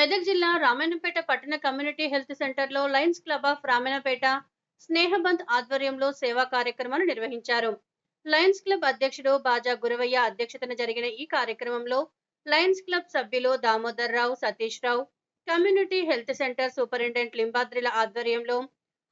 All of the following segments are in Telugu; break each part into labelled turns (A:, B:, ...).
A: మెదక్ జిల్లా రామాయణపేట పట్టణ కమ్యూనిటీ హెల్త్ సెంటర్లో Lions Club of Ramayampet Snehabandh ఆధ్వర్యంలో సేవా కార్యక్రమాలు నిర్వహించారు. లయన్స్ క్లబ్ అధ్యక్షుడు బాజా గురవయ్య అధ్యక్షతన జరిగిన ఈ కార్యక్రమంలో లయన్స్ క్లబ్ సభ్యులు Damodar Rao Satish Rao community health centre superintendent లింబాద్రిల ఆధ్వర్యంలో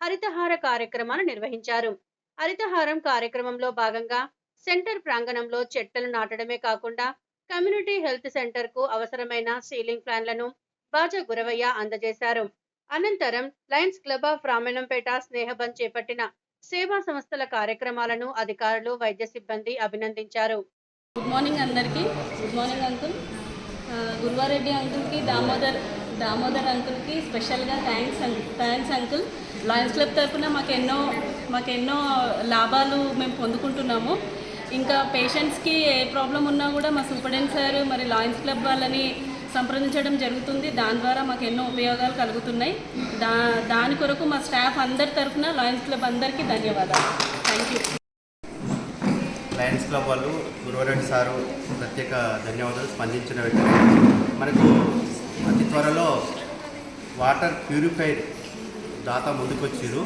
A: హరితహార కార్యక్రమాలు నిర్వహించారు. హరితహారం కార్యక్రమంలో భాగంగా సెంటర్ ప్రాంగణంలో చెట్టలు నాటడమే కాకుండా కమ్యూనిటీ హెల్త్ సెంటర్కు అవసరమైన సీలింగ్ ఫ్యాన్లను బాజా గురవయ్య అందజేశారు. అనంతరం Lions Club of Ramayampet Snehabandh చేపట్టిన సేవా సంస్థల కార్యక్రమాలను అధికారులు వైద్య సిబ్బంది అభినందించారు.
B: గుడ్ మార్నింగ్ అందరికీ. Good morning uncle. గురువారెడ్డి అంకుల్కి దామోదర్ దామోదర్ అంకుల్కి స్పెషల్గా thanks thanks uncle. Lions Club తరఫున మాకు ఎన్నో మాకు ఎన్నో లాభాలు మేము పొందుకుంటున్నాము. ఇంకా పేషెంట్స్కి ఏ ప్రాబ్లం ఉన్నా కూడా మా సూపరింటెండెంట్ సార్ మరి లయన్స్ క్లబ్ వాళ్ళని సంప్రదించడం జరుగుతుంది. దాని ద్వారా మాకు ఎన్నో ఉపయోగాలు కలుగుతున్నాయి. దా దాని కొరకు మా స్టాఫ్ అందరి తరఫున లయన్స్ క్లబ్ అందరికీ ధన్యవాదాలు. Thank you.
C: లయన్స్ క్లబ్ వాళ్ళు గురువరెడ్డి సారు ప్రత్యేక ధన్యవాదాలు స్పందించిన వెంటనే మనకు అతి త్వరలో వాటర్ ప్యూరిఫైర్ దాత ముందుకొచ్చారు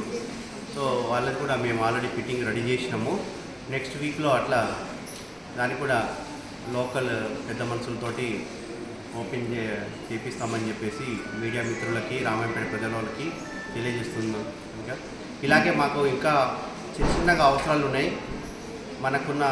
C: సో వాళ్ళకు కూడా మేము ఆల్రెడీ ఫిట్టింగ్ రెడీ చేసినాము. నెక్స్ట్ వీక్లో అట్లా దాన్ని కూడా లోకల్ పెద్ద మనుషులతోటి ఓపెన్ చే చేపిస్తామని చెప్పేసి మీడియా మిత్రులకి రామాయణపేట ప్రజలకి తెలియజేస్తున్నాం. ఇంకా ఇలాగే మాకు ఇంకా చిన్న చిన్నగా అవసరాలు ఉన్నాయి. మనకున్న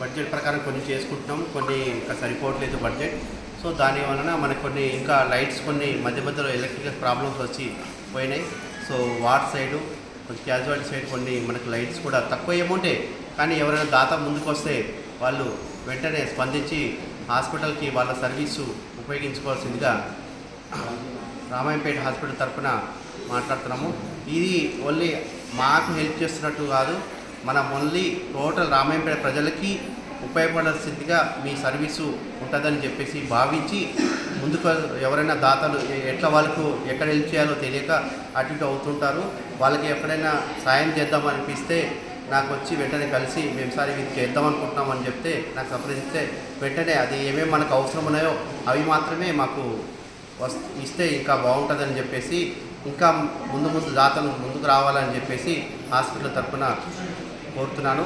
C: బడ్జెట్ ప్రకారం కొన్ని చేసుకుంటున్నాం. కొన్ని ఇంకా సరిపోవట్లేదు బడ్జెట్. సో దాని వలన మనకు కొన్ని ఇంకా లైట్స్ కొన్ని మధ్య మధ్యలో ఎలక్ట్రికల్ ప్రాబ్లమ్స్ వచ్చి పోయినాయి. సో వాట్ సైడు కొంచెం క్యాజువాలిటీ సైడ్ కొన్ని మనకు లైట్స్ కూడా తక్కువ అమౌంటే కానీ ఎవరైనా దాత ముందుకు వస్తే వాళ్ళు వెంటనే స్పందించి హాస్పిటల్కి వాళ్ళ సర్వీసు ఉపయోగించుకోవాల్సిందిగా రామాయంపేట హాస్పిటల్ తరఫున మాట్లాడుతున్నాము. ఇది ఓన్లీ మాకు హెల్ప్ చేస్తున్నట్టు కాదు మన ఓన్లీ టోటల్ రామాయంపేట ప్రజలకి ఉపయోగపడాల్సిందిగా మీ సర్వీసు ఉంటుందని చెప్పేసి భావించి ముందుకు ఎవరైనా దాతలు ఎట్లా వాళ్ళకు ఎక్కడ హెల్ప్ చేయాలో తెలియక అటు ఇటు అవుతుంటారు. వాళ్ళకి ఎక్కడైనా సాయం చేద్దామనిపిస్తే నాకు వచ్చి వెంటనే కలిసి మేము సార్ ఇది చేద్దాం అనుకుంటున్నామని చెప్తే నాకు సంప్రదిస్తే వెంటనే అది ఏమేమి మనకు అవసరం ఉన్నాయో అవి మాత్రమే మాకు ఇస్తే ఇంకా బాగుంటుందని చెప్పేసి ఇంకా ముందు ముందు దాతలు ముందుకు రావాలని చెప్పేసి హాస్పిటల్ తరఫున కోరుతున్నాను.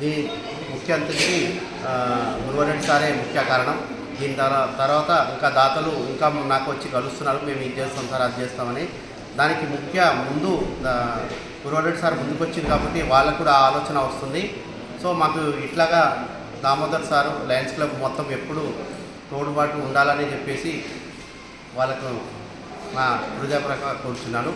C: దీని ముఖ్య అతిథి గురువరెడ్డి సారే ముఖ్య కారణం. దీని తర్వాత ఇంకా దాతలు ఇంకా నాకు వచ్చి కలుస్తున్నారు. మేము ఇది చేస్తాం సార్ అది చేస్తామని దానికి ముఖ్య ముందు ఆ, గురువరెడ్డి సార్ ముందుకు వచ్చింది కాబట్టి వాళ్ళకు కూడా ఆలోచన వస్తుంది. సో మాకు ఇట్లాగా దామోదర్ సారు లయన్స్ క్లబ్ మొత్తం ఎప్పుడు తోడుబాటు ఉండాలని చెప్పేసి వాళ్ళకు నా హృదయపరంగా కోరుచున్నాను.